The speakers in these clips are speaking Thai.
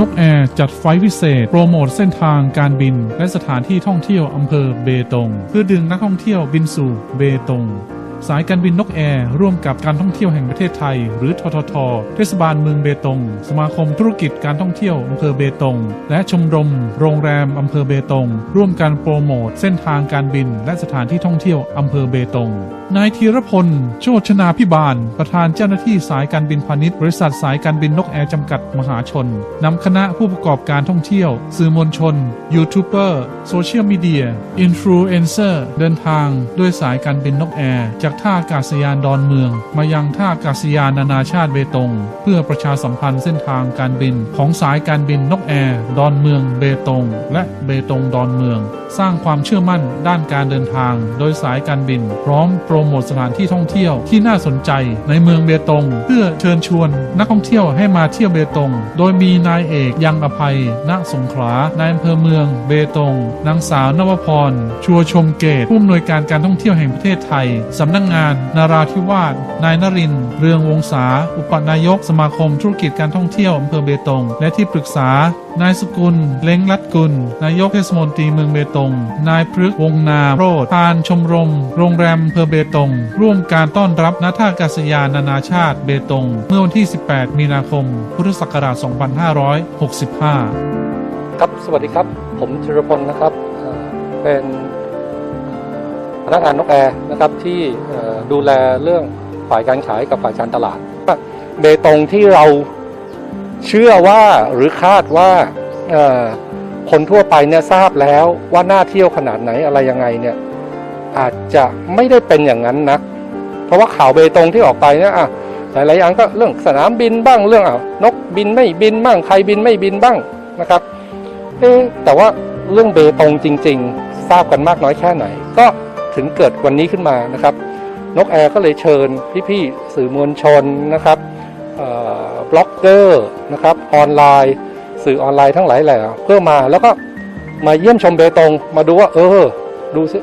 นกแอร์จัดไฟพิเศษ โปรโมทเส้นทางการบิน และสถานที่ท่องเที่ยวอำเภอเบตง เพื่อดึงนักท่องเที่ยวบินสู่เบตงสายการบินนกแอร์ร่วมกับการท่องเที่ยวแห่งประเทศไทย หรือททท เทศบาลเมืองเบตง สมาคมธุรกิจการท่องเที่ยวอำเภอเบตง และชมรม โรงแรมอำเภอเบตง ร่วมการโปรโมทเส้นทางการบิน และสถานที่ท่องเที่ยวอำเภอเบตง นายธีรพล โชชนาพิบาล ประธานเจ้าหน้าที่สายการบินพาณิชย์ บริษัทสายการบินนกแอร์จำกัดมหาชน นำคณะผู้ประกอบการท่องเที่ยว สื่อมวลชน ยูทูบเบอร์ โซเชียลมีเดีย อินฟลูเอนเซอร์ เดินทางด้วยสายการบินนกแอร์ จากท่าอากาศยานดอนเมือง มายังท่าอากาศยานนานาชาติเบตง เพื่อประชาสัมพันธ์เส้นทางการบินของสายการบินนกแอร์ ดอนเมือง เบตง และเบตงดอนเมือง สร้างความเชื่อมั่นด้านการเดินทาง โดยสายการบิน พร้อมโปรมทสถานที่ท่องเที่ยวที่น่าสนใจในเมืองเบตง เพื่อเชิญชวนนักท่องเที่ยวให้มาเที่ยวเบตง โดยมีนายเอกยังอภัย ณสงขลานายอำเภอเมืองเบตงนางสาวนวพร ชัวชมเกตผู้อำนวยการการท่องเที่ยวแห่งประเทศไทยสำนักงงานนาราธิวาสนายนรินเรืองวงศาอุปนายกสมาคมธุรกิจการท่องเที่ยวอำเภอเบตง และที่ปรึกษานายสกุล เล้งรัตกุล นายกเทศมนตรีเมืองเบตง นายพฤกษ์วงนาโรธทานชมรม โรงแรมอำเภอเบตง ร่วมการต้อนรับณท่าอากาศยานนานาชาติเบตง เมื่อวันที่ 18 มีนาคม พุทธศักราช 2565 ครับ สวัสดีครับ ผมธีรพลนะครับ เป็นพนักงานนกแอร์นะครับที่ดูแลเรื่องฝ่ายการขายกับฝ่ายการตลาด เบตงที่เรา เชื่อว่าหรือคาดว่าคนทั่วไปเนี่ยทราบแล้วว่าน่าเที่ยวขนาดไหนอะไรยังไงเนี่ยอาจจะไม่ได้เป็นอย่างนั้นนะเพราะว่าข่าวเบตงที่ออกไปเนี่ยอะหลายๆอย่างก็เรื่องสนามบินบ้างเรื่องอะนกบินไม่บินบ้างใครบินไม่บินบ้างนะครับเอ๊แต่ว่าเรื่องเบตงจริง ๆ ทราบกันมากน้อยแค่ไหน ก็ถึงเกิดวันนี้ขึ้นมานะครับ นกแอร์ก็เลยเชิญพี่ๆสื่อมวลชนนะครับ บล็อกเกอร์นะครับออนไลน์ สื่อออนไลน์ทั้งหลายแหล่เพื่อมาแล้วก็มาเยี่ยมชมเบตงมาดูว่าเออดูสิ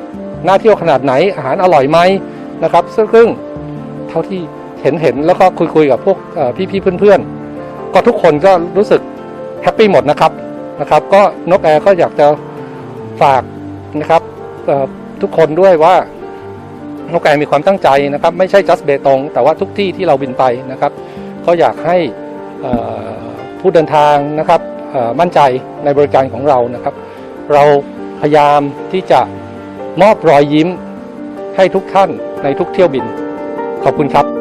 น่าเที่ยวขนาดไหนอาหารอร่อยไหมนะครับซึ่งเท่าที่เห็นเห็นแล้วก็คุยคุยๆกับพวกเอ่พี่ๆเพื่อนๆ ก็ทุกคนก็รู้สึกแฮปปี้หมดนะครับนะครับ ก็นกแอร์ก็อยากจะฝากนะครับทุกคนด้วยว่านกแอร์มีความตั้งใจนะครับ ไม่ใช่ just เบตงแต่ว่าทุกที่ที่เราบินไปนะครับ ก็อยากให้ผู้เดินทางนะครับมั่นใจในบริการของเรานะครับ เราพยายามที่จะมอบรอยยิ้มให้ทุกท่านในทุกเที่ยวบิน ขอบคุณครับ